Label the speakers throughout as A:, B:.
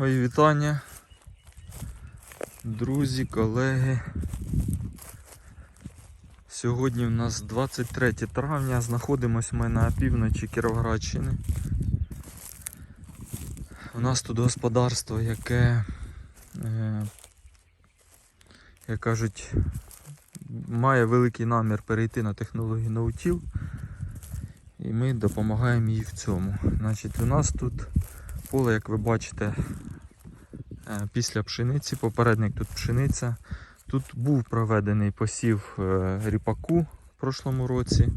A: Мої вітання, друзі, колеги. Сьогодні у нас 23 травня, знаходимося ми на півночі Кіровоградщини. У нас тут господарство, яке, е, як кажуть, має великий намір перейти на технологію ноутіл. І ми допомагаємо їй в цьому. Значить, у нас тут поле, як ви бачите, е, після пшениці, попередник тут пшениця. Тут був проведений посів е, ріпаку в прошлому році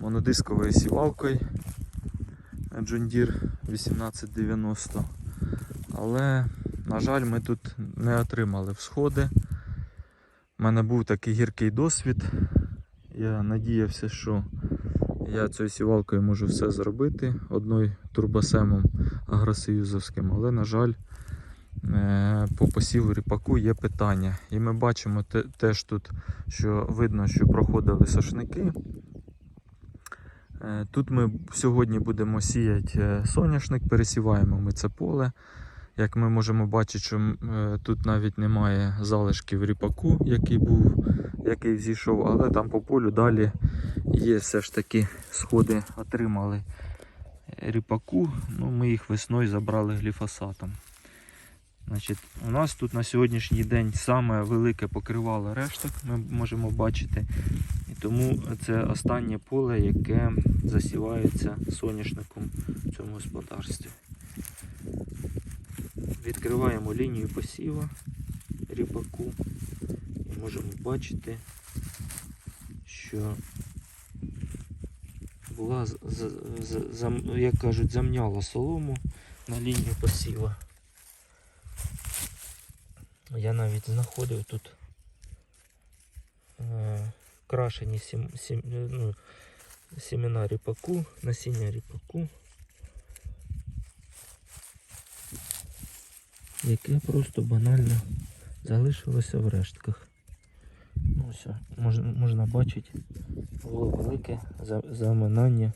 A: монодисковою сівалкою John Deere 1890. Але, на жаль, ми тут не отримали всходи. У мене був такий гіркий досвід. Я надіявся, що я цією сівалкою можу все зробити одною турбосемом агросоюзовським, але, на жаль, е, по посіву ріпаку є питання. І ми бачимо те- теж тут, що видно, що проходили сошники. Е, Тут ми сьогодні будемо сіяти е, соняшник, пересіваємо ми це поле. Як ми можемо бачити, що е, тут навіть немає залишків ріпаку, який був, який зійшов, але там по полю далі є все ж таки сходи отримали ріпаку. Ну, ми їх весною забрали гліфосатом. Значить, у нас тут на сьогоднішній день саме велике покривало решток, ми можемо бачити. І тому це останнє поле, яке засівається соняшником в цьому господарстві. Відкриваємо лінію посіва ріпаку і можемо бачити, що була, як кажуть, замняла солому на лінію посіва. Я навіть знаходив тут е, крашені сім, сім, ну, сімена ріпаку, насіння ріпаку, яке просто банально залишилося в рештках. Ну, все, можна, можна бачити, було велике заминання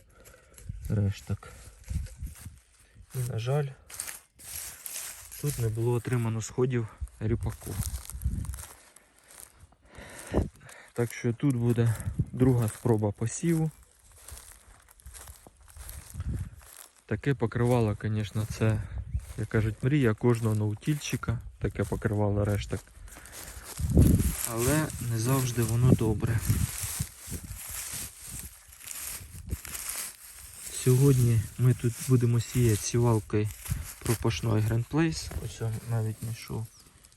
A: решток. І, на жаль, тут не було отримано сходів ріпаку. Так що тут буде друга спроба посіву. Таке покривало, звісно, це, як кажуть, мрія кожного наутільщика, таке покривало решток. Але не завжди воно добре. Сьогодні ми тут будемо сіяти сівалкою пропашної Grand Place. Ось навіть знайшов.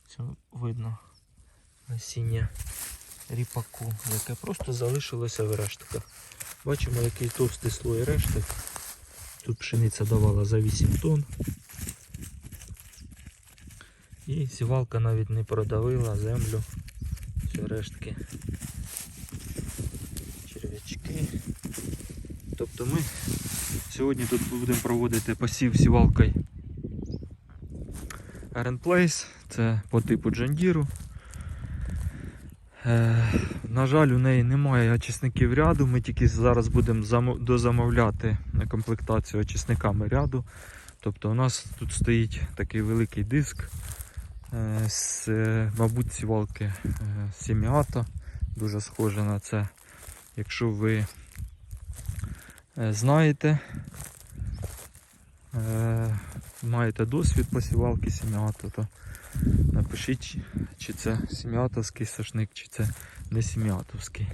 A: Це видно насіння ріпаку, яке просто залишилося в рештках. Бачимо, який товстий слой решток. Тут пшениця давала за 8 тонн. І сівалка навіть не продавила землю. Все рештки. Черв'ячки. Тобто ми сьогодні тут будемо проводити посів сівалкою Place, це по типу Джандіру. Е, на жаль, у неї немає очисників ряду. Ми тільки зараз будемо дозамовляти на комплектацію очисниками ряду. Тобто у нас тут стоїть такий великий диск з, е, мабуть, сівалки е, Сіміата. Дуже схоже на це. Якщо ви е, знаєте, е, маєте досвід посівалки сіміата, то напишіть, чи це сіміатовський сошник, чи це не сіміатовський.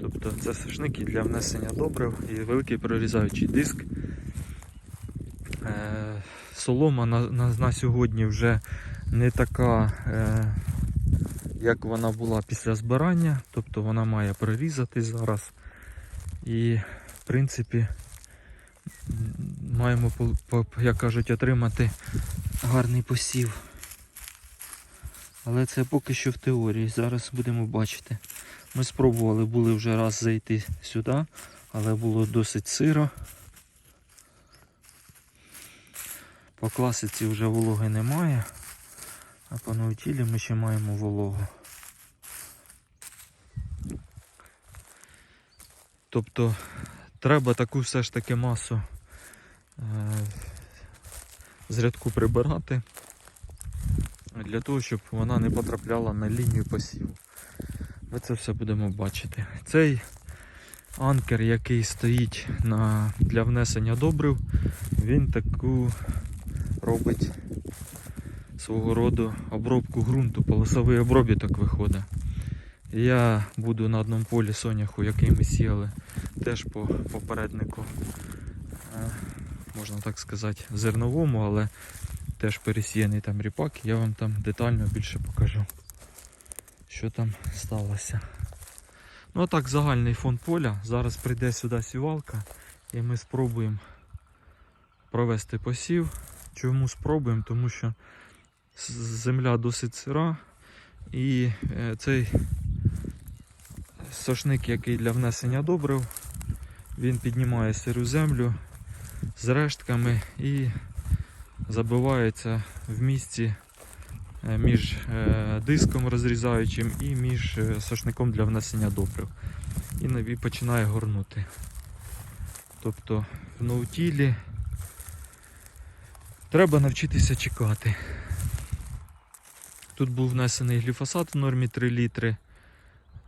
A: Тобто це сошник і для внесення добрив і великий прорізаючий диск. Е, солома на, на, на сьогодні вже не така, е, як вона була після збирання, тобто вона має прорізати зараз. І в принципі маємо, як кажуть, отримати гарний посів. Але це поки що в теорії. Зараз будемо бачити. Ми спробували були вже раз зайти сюди, але було досить сиро. По класиці вже вологи немає, а по наутілі ми ще маємо вологу. Тобто треба таку все ж таки масу е, з рядку прибирати, для того, щоб вона не потрапляла на лінію посіву. Ми це все будемо бачити. Цей анкер, який стоїть на, для внесення добрив, він таку робить свого роду обробку ґрунту, полосовий обробіток виходить. Я буду на одному полі соняху, який ми сіяли, теж по попереднику, е, можна так сказати, зерновому, але теж пересіяний там ріпак. Я вам там детально більше покажу, що там сталося. Ну а так, загальний фон поля. Зараз прийде сюди сівалка і ми спробуємо провести посів. Чому спробуємо? Тому що земля досить сира і е, цей сошник, який для внесення добрив, він піднімає сиру землю з рештками і забивається в місці е, між е, диском розрізаючим і між сошником для внесення добрив. І починає горнути. Тобто в ноутілі треба навчитися чекати. Тут був внесений гліфосат в нормі 3 літри.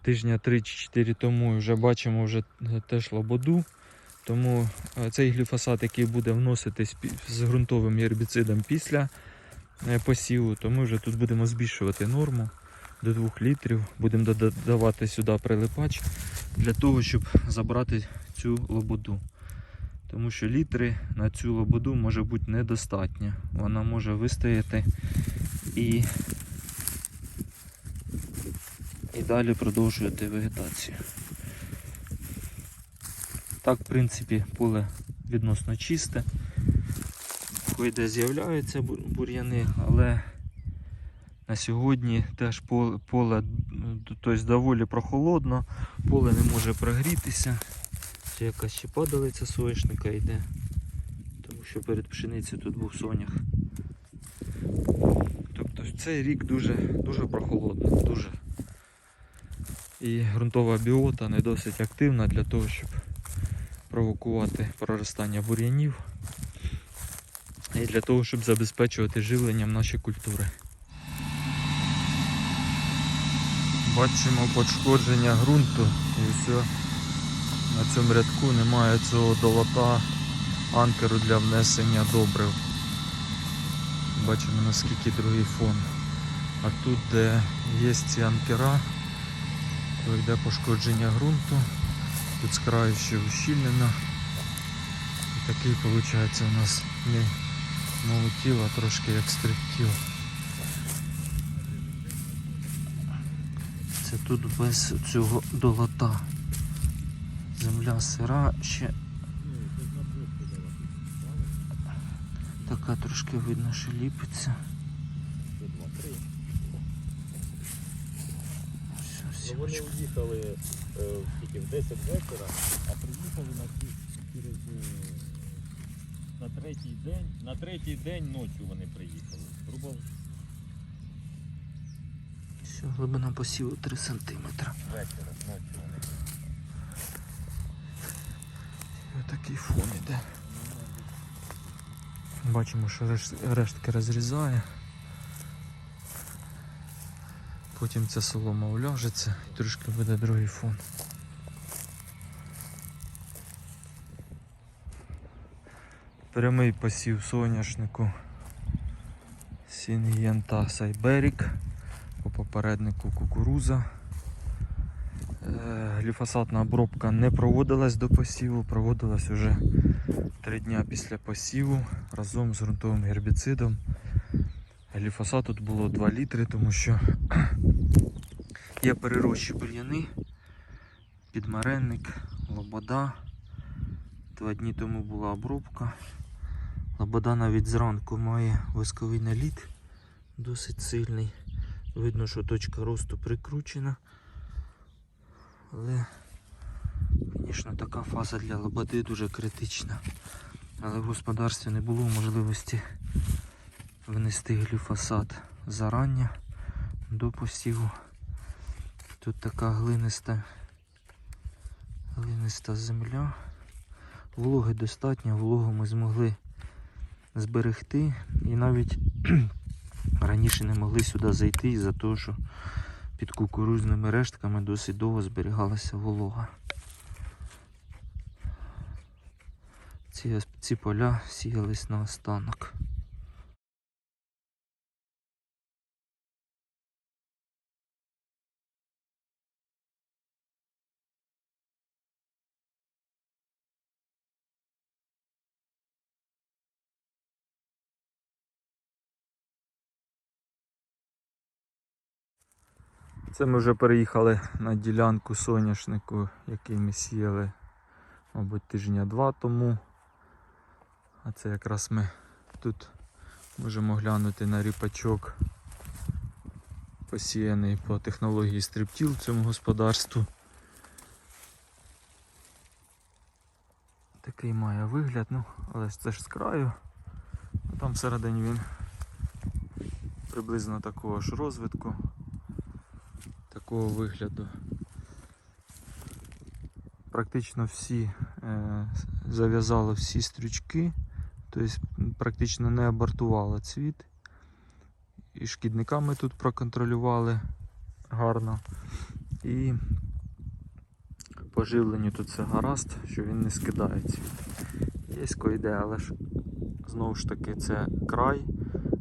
A: Тижня 3 чи 4 тому вже бачимо вже теж лободу. Тому е, цей гліфосат, який буде вноситись з ґрунтовим гербіцидом після е, посіву, то ми вже тут будемо збільшувати норму до 2 літрів. Будемо додавати сюди прилипач для того, щоб забрати цю лободу. Тому що літри на цю лободу може бути недостатньо. Вона може вистояти і, і далі продовжувати вегетацію. Так, в принципі, поле відносно чисте. Де з'являються бур'яни, але на сьогодні теж поле, поле тобто доволі прохолодно, поле не може прогрітися. Ще якась ще падалиця соняшника йде, тому що перед пшеницею тут був сонях. Тобто цей рік дуже, дуже прохолодно, дуже. І ґрунтова біота не досить активна для того, щоб провокувати проростання бур'янів і для того, щоб забезпечувати живленням наші культури. Бачимо пошкодження ґрунту і все. На цьому рядку немає цього долота анкеру для внесення добрив. Бачимо наскільки другий фон. А тут, де є ці анкера, то йде пошкодження ґрунту. Тут з краю ще ущільнено. І такий виходить у нас не молотіл, а трошки як стриптіл. Це тут без цього долота. Земля сира ще така трошки видно, що ліпиться. Все,
B: Ну, вони уїхали е, тільки в 10 вечора, а приїхали на, через, е, на третій день. На третій день ночі вони приїхали. Грубо
A: Все, глибина посіву 3 см.
B: вечора, ночі вони.
A: І отакий фон іде. Бачимо, що рештки розрізає. Потім ця солома уляжеться і трошки буде другий фон. Прямий посів соняшнику Сінгієнта Сайберік по попереднику кукуруза. Е, Гліфосатна обробка не проводилась до посіву, проводилась уже три дня після посіву разом з ґрунтовим гербіцидом. Гліфосату тут було 2 літри, тому що є перерощі бур'яни, підмаренник, лобода. Два дні тому була обробка. Лобода навіть зранку має восковий наліт досить сильний. Видно, що точка росту прикручена. Але, звісно, така фаза для лободи дуже критична. Але в господарстві не було можливості внести гліфосат зарання до посіву. Тут така глиниста, глиниста земля. Вологи достатньо, вологу ми змогли зберегти і навіть раніше не могли сюди зайти із-за того, що під кукурузними рештками досить довго зберігалася волога. Ці, ці поля сіялись на останок. Це ми вже переїхали на ділянку соняшнику, який ми сіяли, мабуть, тижня два тому. А це якраз ми тут можемо глянути на ріпачок, посіяний по технології стриптіл цьому господарству. Такий має вигляд, ну, але це ж з краю. Там всередині він приблизно такого ж розвитку такого вигляду. Практично всі е, зав'язали всі стрючки, тобто практично не абортувало цвіт. І шкідниками тут проконтролювали гарно. І по живленню тут все гаразд, що він не скидає цвіт. Є йде, але ж знову ж таки це край,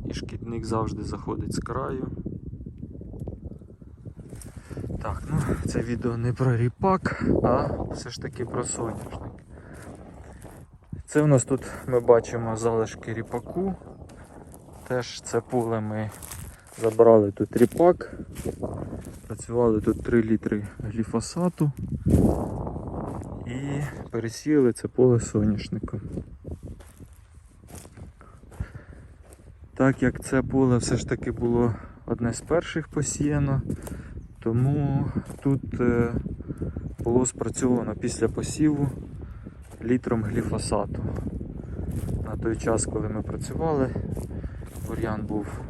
A: і шкідник завжди заходить з краю. Так, ну це відео не про ріпак, а все ж таки про соняшник. Це у нас тут ми бачимо залишки ріпаку. Теж це поле ми забрали тут ріпак. Працювали тут 3 літри гліфосату і пересіяли це поле соняшником. Так як це поле все ж таки було одне з перших посіяно, тому тут е, було спрацьовано після посіву літром гліфосату. На той час, коли ми працювали, бур'ян був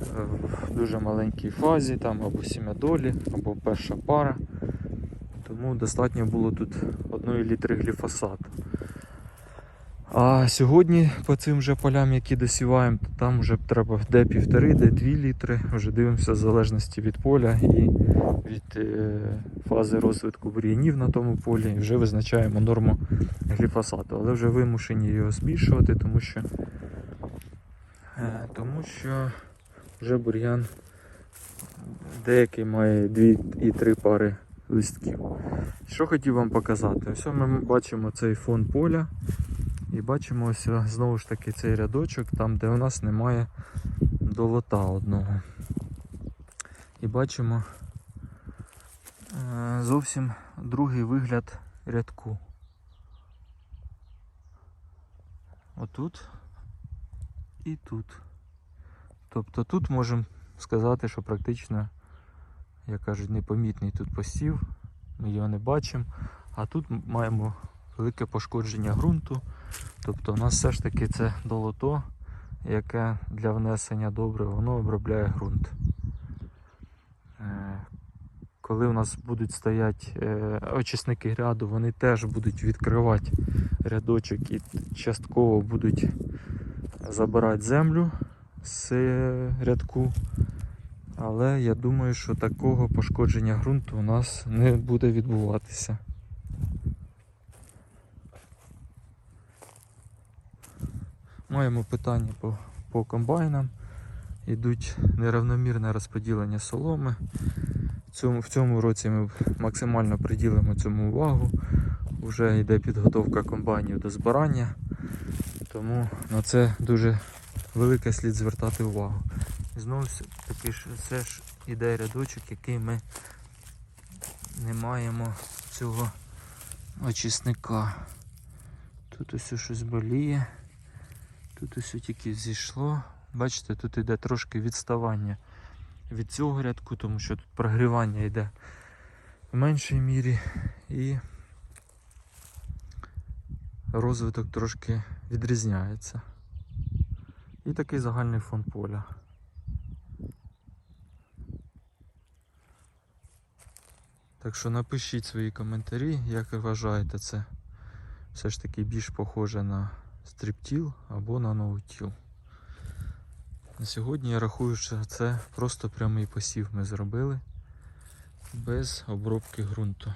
A: е, в дуже маленькій фазі, там або сім'ядолі, або перша пара. Тому достатньо було тут одної літри гліфосату. А сьогодні по цим же полям, які досіваємо, то там вже треба де півтори, де дві літри. Вже дивимося в залежності від поля і від е, фази розвитку бур'янів на тому полі. І вже визначаємо норму гліфосату. Але вже вимушені його збільшувати, тому що, е, тому що вже бур'ян деякий має дві і три пари листків. Що хотів вам показати? Ось ми бачимо цей фон поля. І бачимо ось е, знову ж таки цей рядочок, там де у нас немає долота одного. І бачимо е, зовсім другий вигляд рядку. Отут і тут. Тобто тут можемо сказати, що практично, як кажуть, непомітний тут посів, ми його не бачимо, а тут маємо велике пошкодження ґрунту. Тобто у нас все ж таки це долото, яке для внесення добрив, воно обробляє ґрунт. Е, Коли у нас будуть стояти е, очисники ряду, вони теж будуть відкривати рядочок і частково будуть забирати землю з рядку. Але я думаю, що такого пошкодження ґрунту у нас не буде відбуватися. Маємо питання по, по комбайнам. Йдуть неравномірне розподілення соломи. Цьому, в цьому році ми максимально приділимо цьому увагу. Вже йде підготовка комбайнів до збирання, тому на це дуже велике слід звертати увагу. І знову таки ж це ж іде рядочок, який ми не маємо цього очисника. Тут ось щось боліє. Тут ось тільки зійшло. Бачите, тут йде трошки відставання від цього рядку, тому що тут прогрівання йде в меншій мірі і розвиток трошки відрізняється. І такий загальний фон поля. Так що напишіть свої коментарі, як ви вважаєте це все ж таки більш похоже на стріптіл або на ноутіл. На сьогодні я рахую, що це просто прямий посів ми зробили без обробки ґрунту.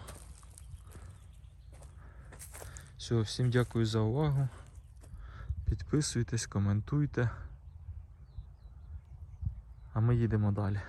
A: Все, всім дякую за увагу. Підписуйтесь, коментуйте. А ми їдемо далі.